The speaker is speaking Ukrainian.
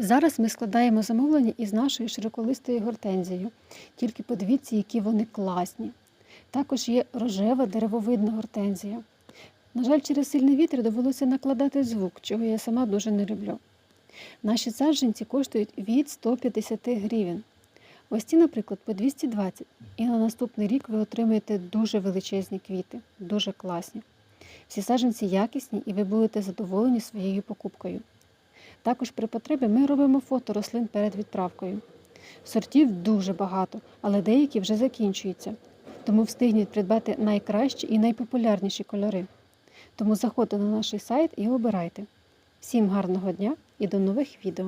Зараз ми складаємо замовлення із нашою широколистою гортензією. Тільки подивіться, які вони класні. Також є рожева деревовидна гортензія. На жаль, через сильний вітер довелося накладати звук, чого я сама дуже не люблю. Наші саджанці коштують від 150 гривень. Ось ці, наприклад, по 220. І на наступний рік ви отримаєте дуже величезні квіти, дуже класні. Всі саджанці якісні і ви будете задоволені своєю покупкою. Також при потребі ми робимо фото рослин перед відправкою. Сортів дуже багато, але деякі вже закінчуються. Тому встигніть придбати найкращі і найпопулярніші кольори. Тому заходьте на наш сайт і обирайте. Всім гарного дня і до нових відео!